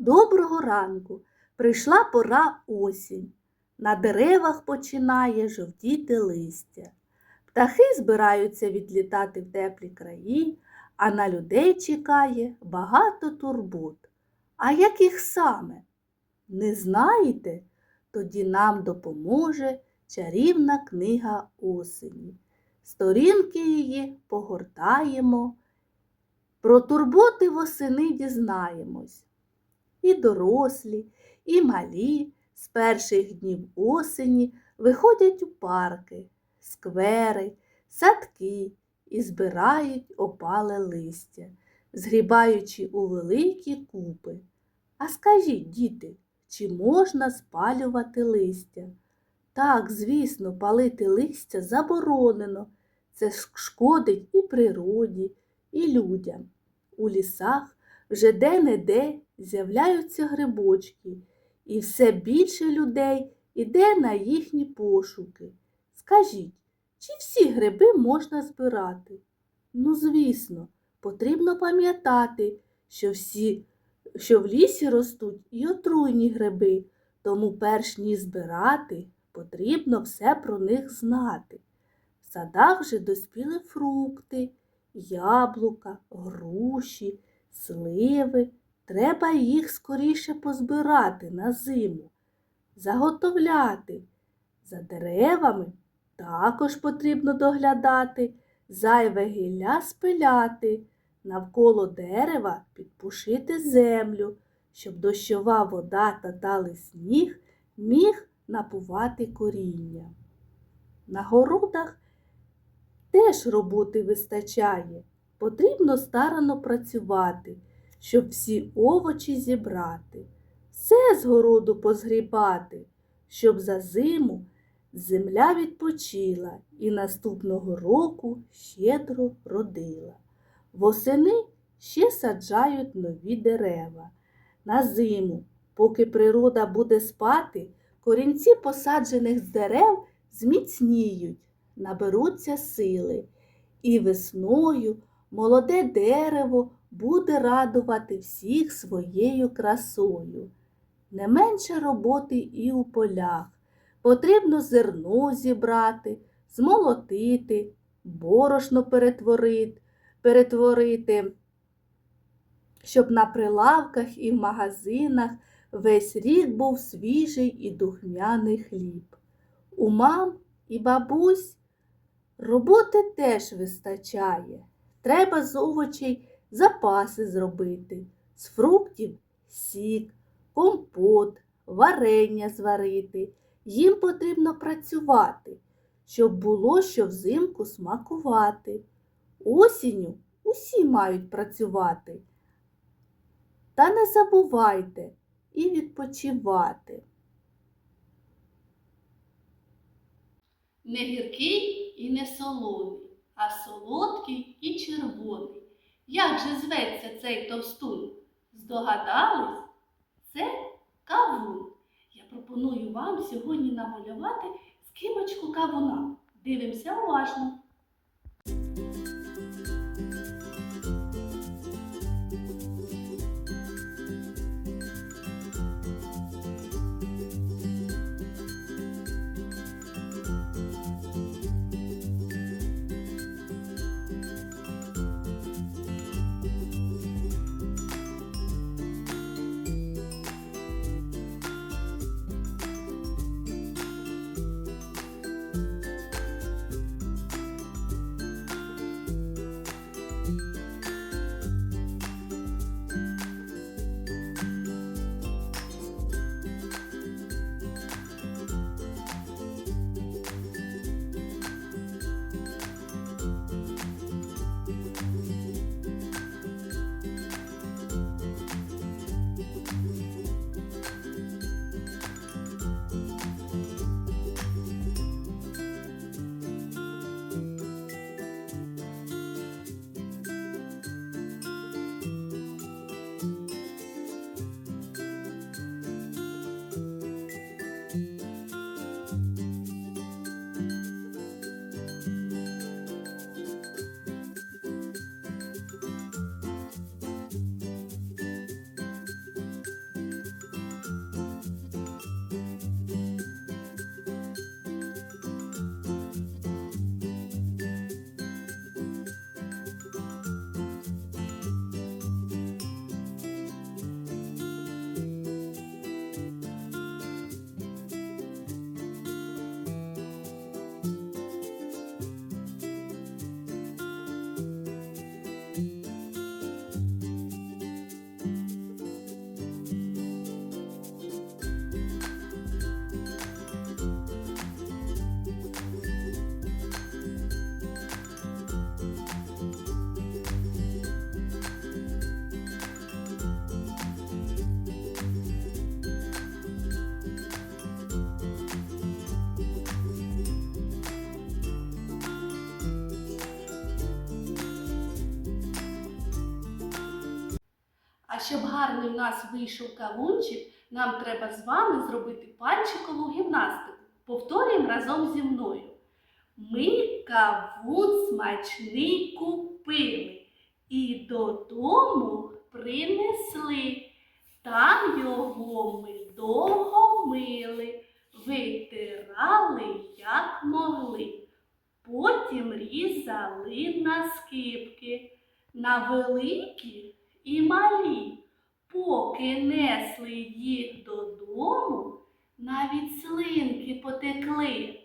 Доброго ранку. Прийшла пора осінь. На деревах починає жовтіти листя. Птахи збираються відлітати в теплі краї, а на людей чекає багато турбот. А яких саме? Не знаєте? Тоді нам допоможе чарівна книга осені. Сторінки її погортаємо. Про турботи восени дізнаємось. І дорослі, і малі з перших днів осені виходять у парки, сквери, садки і збирають опале листя, згрібаючи у великі купи. А скажіть, діти, чи можна спалювати листя? Так, звісно, палити листя заборонено. Це шкодить і природі, і людям. У лісах вже де-не-де з'являються грибочки, і все більше людей іде на їхні пошуки. Скажіть, чи всі гриби можна збирати? Ну, звісно, потрібно пам'ятати, що всі, що в лісі ростуть і отруйні гриби, тому перш ніж збирати, потрібно все про них знати. В садах вже доспіли фрукти, яблука, груші, сливи. Треба їх скоріше позбирати на зиму, заготовляти. За деревами також потрібно доглядати, зайве гілля спиляти, навколо дерева підпушити землю, щоб дощова вода та талий сніг міг напувати коріння. На городах теж роботи вистачає. Потрібно старано працювати, щоб всі овочі зібрати, все з городу позгрібати, щоб за зиму земля відпочила і наступного року щедро родила. Восени ще саджають нові дерева. На зиму, поки природа буде спати, корінці посаджених дерев зміцніють, наберуться сили, і весною молоде дерево буде радувати всіх своєю красою. Не менше роботи і у полях. Потрібно зерно зібрати, змолотити, борошно перетворити, перетворити, щоб на прилавках і в магазинах весь рік був свіжий і духмяний хліб. У мам і бабусь роботи теж вистачає. Треба з овочей запаси зробити, з фруктів сік, компот, варення зварити. Їм потрібно працювати, щоб було що взимку смакувати. Осінню усі мають працювати. Та не забувайте і відпочивати. Не гіркий і не солоний, а солодкий і червоний. Як же зветься цей товстун? Здогадались? Це кавун. Я пропоную вам сьогодні намалювати скибочку кавуна. Дивимося уважно. Гарний в нас вийшов кавунчик, нам треба з вами зробити пальчикову гімнастику. Повторюємо разом зі мною. Ми кавун смачний купили і додому принесли. Там його ми довго мили, витирали, як могли. Потім різали на скипки, на великі і малі. Поки несли їх додому, навіть слинки потекли.